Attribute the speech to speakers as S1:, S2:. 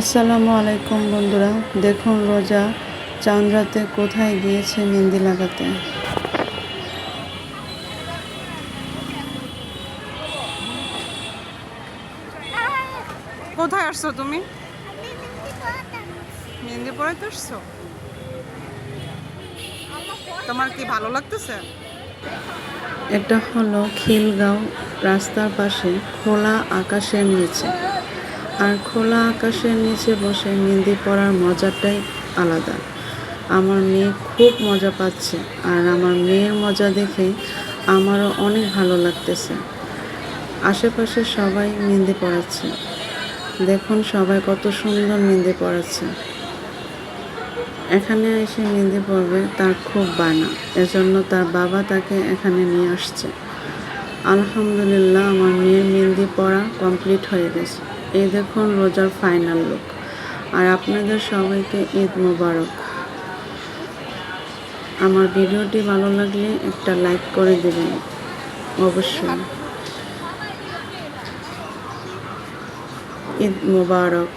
S1: আসসালামু আলাইকুম বন্ধুরা দেখুন রোজা চাঁদ রাতে কোথায় গিয়েছে মেহেন্দি লাগাতে।
S2: কোথায় আসছো তুমি? মেহেন্দি পড়াইতে আসছো? তোমার কি ভালো লাগতেছে?
S1: এটা হলো খিলগাঁও রাস্তার পাশে খোলা আকাশের নিচে। আর খোলা আকাশের নিচে বসে মেহেন্দি পড়ার মজাটাই আলাদা। আমার মেয়ে খুব মজা পাচ্ছে আর আমার মেয়ের মজা দেখে আমারও অনেক ভালো লাগতেছে। আশেপাশে সবাই মেহেন্দি পড়াচ্ছে। দেখুন সবাই কত সুন্দর মেহেন্দি পড়াচ্ছে। এখানে এসে মেহেন্দি পড়বে তার খুব বায়না। এজন্য তার বাবা তাকে এখানে নিয়ে আসছে। আলহামদুলিল্লাহ, আমার মেয়ের মেহেন্দি পড়া কমপ্লিট হয়ে গেছে। এই দেখুন রোজার ফাইনাল লুক আর আপনাদের সবাইকে ঈদ মোবারক। আমার ভিডিওটি ভালো লাগলে একটা লাইক করে দেবেন, অবশ্যই। ঈদ মোবারক।